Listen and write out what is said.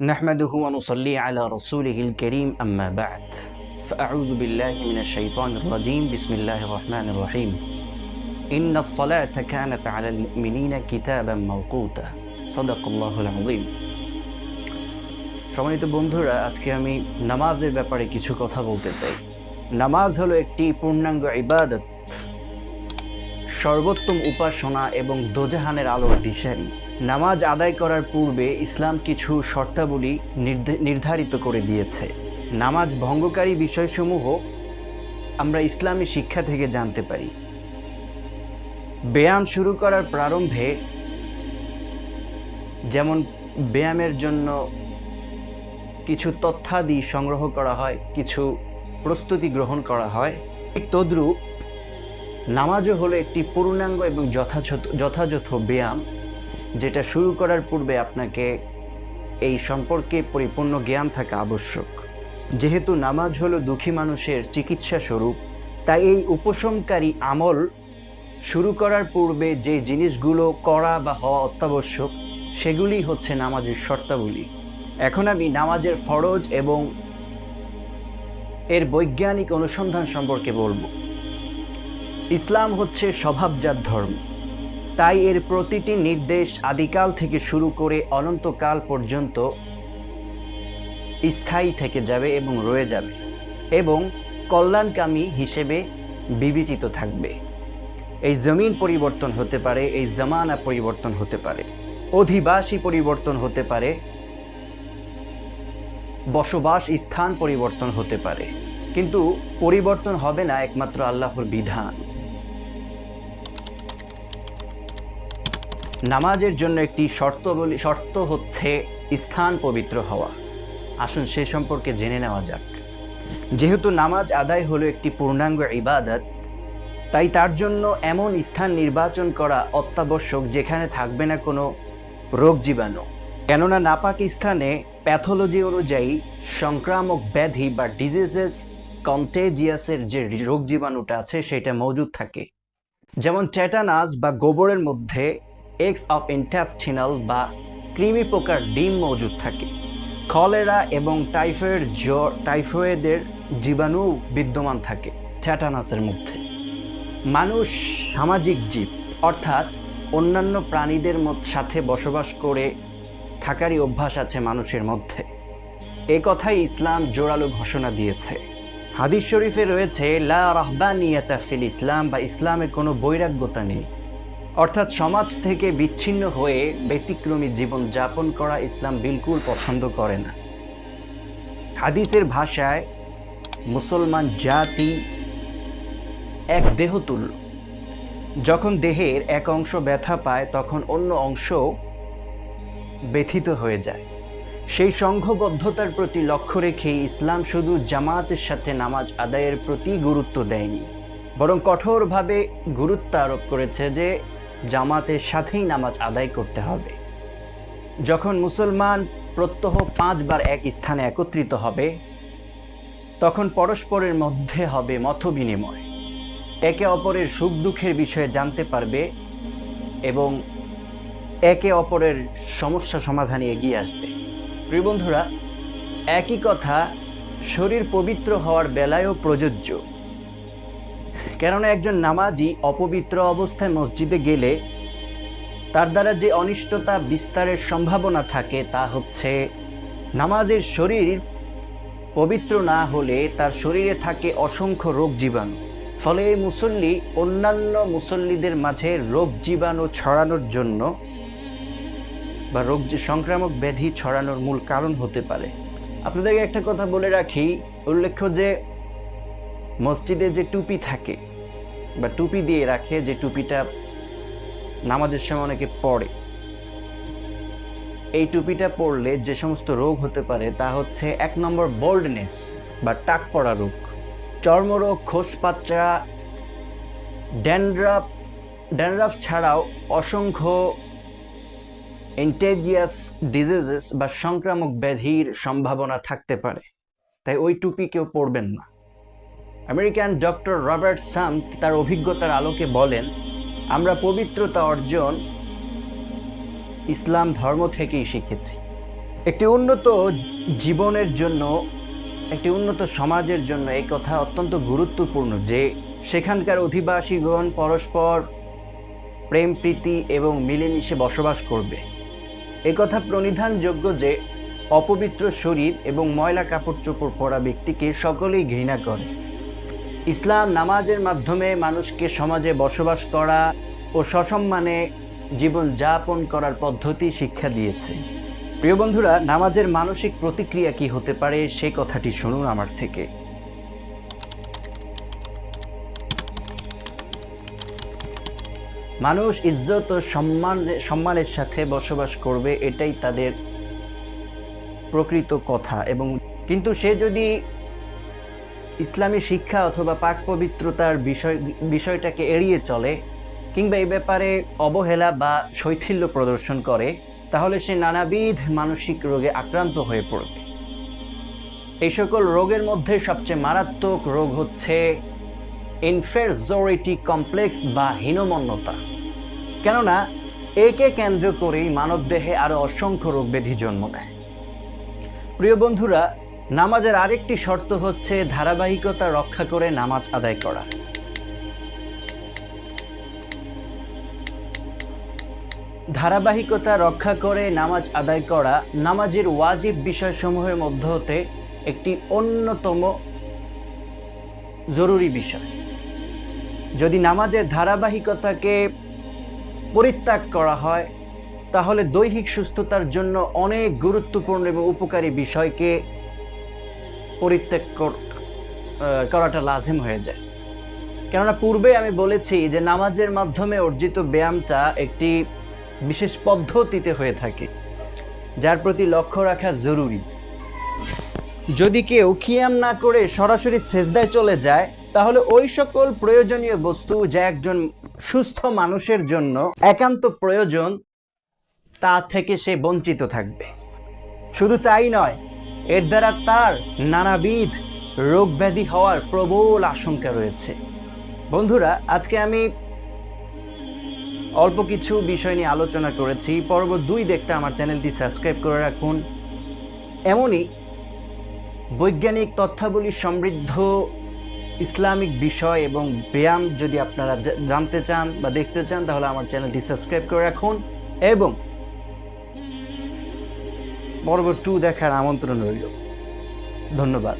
نحمده ونصلي على رسوله الكريم أما بعد فأعوذ بالله من الشيطان الرجيم بسم الله الرحمن الرحيم إن الصلاة كانت على المؤمنين كتابا موقوتا صدق الله العظيم সম্মানিত বন্ধুরা আজকে আমি নামাজের ব্যাপারে কিছু কথা বলতে চাই নামাজ হলো একটি পূর্ণাঙ্গ ইবাদত সর্বোত্তম উপাসনা এবং দোজাহানের আলোর দিশারি নামাজ আদায় করার পূর্বে ইসলাম কিছু শর্তাবলী নির্ধ- নির্ধারিত করে দিয়েছে। নামাজ ভঙ্গকারী বিষয়সমূহ আমরা ইসলামী শিক্ষা থেকে জানতে পারি। ব্যায়াম শুরু করার প্রারম্ভে যেমন ব্যায়ামের জন্য কিছু তথ্যাদি সংগ্রহ করা হয়, কিছু প্রস্তুতি গ্রহণ করা হয়, ঠিক তদ্রূপ নামাজও হলো একটি পূর্ণাঙ্গ এবং যথাযথ যথাযথ ব্যায়াম। যেটা শুরু করার পূর্বে আপনাকে এই সম্পর্কে পরিপূর্ণ জ্ঞান থাকা আবশ্যক। যেহেতু নামাজ হলো দুঃখী মানুষের চিকিৎসা স্বরূপ, তাই এই উপশমকারী আমল শুরু করার পূর্বে যে জিনিসগুলো করা বা হওয়া অত্যাবশ্যক, সেগুলি হচ্ছে নামাজের শর্তাবলী। এখন আমি নামাজের ফরজ এবং এর বৈজ্ঞানিক অনুসন্ধান সম্পর্কে বলব। ইসলাম হচ্ছে স্বভাবজাত ধর্ম। তাই এর প্রতিটি নির্দেশ আদিকাল থেকে শুরু করে অনন্তকাল পর্যন্ত স্থায়ী থেকে যাবে এবং রয়ে যাবে এবং কল্যাণকামী হিসেবে বিবেচিত থাকবে। এই জমিন পরিবর্তন হতে পারে, এই জামানা পরিবর্তন হতে পারে, অধিবাসী পরিবর্তন হতে পারে, বসবাস স্থান পরিবর্তন হতে পারে। কিন্তু পরিবর্তন হবে না একমাত্র আল্লাহর বিধান। নামাজের জন্য একটি শর্ত বলি, শর্ত হচ্ছে স্থান পবিত্র হওয়া। আসুন সে সম্পর্কে জেনে নেওয়া যাক। যেহেতু নামাজ আদায় হলো একটি পূর্ণাঙ্গ ইবাদত, তাই তার জন্য এমন স্থান নির্বাচন করা অত্যাবশ্যক যেখানে থাকবে না কোনো রোগ জীবাণু। কেননা নাপাক স্থানে প্যাথোলজি অনুযায়ী সংক্রামক ব্যাধি বা ডিজিজেস কন্টেজিয়াসের যে রোগ জীবাণুটা আছে, সেটা মজুদ থাকে। যেমন টেটানাস বা গোবরের মধ্যে এক্স অফ ইন্টেস্টিনাল বা কৃমি পোকার ডিম মজুদ থাকে। কলেরা এবং টাইফয়েড জ্বর, টাইফয়েডের জীবাণু বিদ্যমান থাকে টেটানাসের মধ্যে। মানুষ সামাজিক জীব, অর্থাৎ অন্যান্য প্রাণীদের সাথে বসবাস করে থাকারই অভ্যাস আছে মানুষের মধ্যে। এ কথাই ইসলাম জোরালো ঘোষণা দিয়েছে। হাদিস শরীফে রয়েছে, লা রাহবানিয়াতা ফিল ইসলাম বা ইসলামে কোনো বৈরাগ্যতা নেই। অর্থাৎ সমাজ থেকে বিচ্ছিন্ন হয়ে ব্যতিক্রমী জীবন যাপন করা ইসলাম বিলকুল পছন্দ করে না। হাদিসের ভাষায় মুসলমান জাতি এক দেহতুল্য। যখন দেহের এক অংশ ব্যথা পায়, তখন অন্য অংশ ব্যথিত হয়ে যায়। সেই সংঘবদ্ধতার প্রতি লক্ষ্য রেখে ইসলাম শুধু জামাতের সাথে নামাজ আদায়ের প্রতি গুরুত্ব দেয়নি, বরং কঠোরভাবে গুরুত্ব আরোপ করেছে যে জামাতের সাথেই নামাজ আদায় করতে হবে। যখন মুসলমান প্রত্যহ পাঁচবার এক স্থানে একত্রিত হবে, তখন পরস্পরের মধ্যে হবে মত বিনিময় একে অপরের সুখ দুঃখের বিষয়ে জানতে পারবে এবং একে অপরের সমস্যা সমাধানে এগিয়ে আসবে। প্রিয় বন্ধুরা, একই কথা শরীর পবিত্র হওয়ার বেলায়ও প্রযোজ্য। কেননা একজন নামাজি অপবিত্র অবস্থায় মসজিদে গেলে তার দ্বারা যে অনিষ্টতা বিস্তারের সম্ভাবনা থাকে তা হচ্ছে নামাজের শরীর পবিত্র না হলে তার শরীরে থাকে অসংখ্য রোগ জীবাণু। ফলে এই মুসল্লি অন্যান্য মুসল্লিদের মাঝে রোগ জীবাণু ছড়ানোর জন্য বা রোগ সংক্রামক ব্যাধি ছড়ানোর মূল কারণ হতে পারে। আপনাদেরকে একটা কথা বলে রাখি, উল্লেখ্য যে মসজিদে যে টুপি থাকে বা টুপি দিয়ে রাখে যে টুপিটা নামাজের সময় অনেকে পড়ে এই টুপিটা পরলে যে সমস্ত রোগ হতে পারে তা হচ্ছে এক নম্বর বোল্ডনেস বা টাক পড়া রোগ। চর্মরোগ খোসপাচা ড্যান্ড্রাফ ড্যান্ড্রাফ ছাড়াও অসংখ্য ইন্টেজিয়াস ডিজিজেস বা সংক্রামক ব্যাধির সম্ভাবনা থাকতে পারে। তাই ওই টুপি কেউ পরবেন না। আমেরিকান ডক্টর রবার্ট সাম তার অভিজ্ঞতার আলোকে বলেন, আমরা পবিত্রতা অর্জন ইসলাম ধর্ম থেকেই শিখেছি। একটি উন্নত জীবনের জন্য, একটি উন্নত সমাজের জন্য এই কথা অত্যন্ত গুরুত্বপূর্ণ যে সেখানকার অধিবাসীগণ পরস্পর প্রেম, প্রীতি এবং মিলেমিশে বসবাস করবে। কথা প্রণিধানযোগ্য যে অপবিত্র শরীর এবং ময়লা কাপড় চোপড় পরা ব্যক্তিকে সকলেই ঘৃণা করে। ইসলাম নামাজের মাধ্যমে মানুষকে সমাজে বসবাস করা ও সসম্মানে জীবন যাপন করার পদ্ধতি শিক্ষা দিয়েছে। প্রিয় বন্ধুরা, নামাজের মানসিক প্রতিক্রিয়া কি হতে পারে সে কথাটি শুনুন আমার থেকে। মানুষ ইজ্জত ও সম্মান, সম্মানের সাথে বসবাস করবে, এটাই তাদের প্রকৃত কথা এবং কিন্তু সে যদি ইসলামী শিক্ষা অথবা পাক পবিত্রতার বিষয়, বিষয়টাকে এড়িয়ে চলে কিংবা এই ব্যাপারে অবহেলা বা শৈথিল্য প্রদর্শন করে, তাহলে সে নানাবিধ মানসিক রোগে আক্রান্ত হয়ে পড়বে এই সকল রোগের মধ্যে সবচেয়ে মারাত্মক রোগ হচ্ছে ইনফেরজোরিটি কমপ্লেক্স বা হীনমন্যতা। কেননা, একে কেন্দ্র করেই মানবদেহে আরও অসংখ্য রোগ ব্যাধি জন্ম নেয়। প্রিয় বন্ধুরা নামাজের আরেকটি শর্ত হচ্ছে ধারাবাহিকতা রক্ষা করে নামাজ আদায় করা। ধারাবাহিকতা রক্ষা করে নামাজ আদায় করা নামাজের ওয়াজিব বিষয়সমূহের মধ্য হতে একটি অন্যতম জরুরি বিষয়। যদি নামাজের ধারাবাহিকতাকে পরিত্যাগ করা হয়, তাহলে দৈহিক সুস্থতার জন্য অনেক গুরুত্বপূর্ণ এবং উপকারী বিষয়কে পরিত্যাগ কর- করাটা লাজিম হয়ে যায়। কেননা পূর্বে আমি বলেছি যে নামাজের মাধ্যমে অর্জিত ব্যায়ামটা একটি বিশেষ পদ্ধতিতে হয়ে থাকে, যার প্রতি লক্ষ্য রাখা জরুরি। যদি কেউ কিয়াম না করে সরাসরি সেজদায় চলে যায়, তাহলে ওই সকল প্রয়োজনীয় বস্তু যা একজন সুস্থ মানুষের জন্য একান্ত প্রয়োজন, তা থেকে সে বঞ্চিত থাকবে। শুধু তাই নয় এর দ্বারা তার নানাবিধ রোগ ব্যাধি হওয়ার প্রবল আশঙ্কা রয়েছে। বন্ধুরা, আজকে আমি অল্প কিছু বিষয় নিয়ে আলোচনা করেছি। পর্ব দুই দেখতে আমার চ্যানেলটি সাবস্ক্রাইব করে রাখুন। এমনই বৈজ্ঞানিক তথ্যাবলী সমৃদ্ধ ইসলামিক বিষয় এবং ব্যায়াম যদি আপনারা জানতে চান বা দেখতে চান, তাহলে আমার চ্যানেলটি সাবস্ক্রাইব করে রাখুন। এবং পর্ব টু দেখার আমন্ত্রণ রইল। ধন্যবাদ।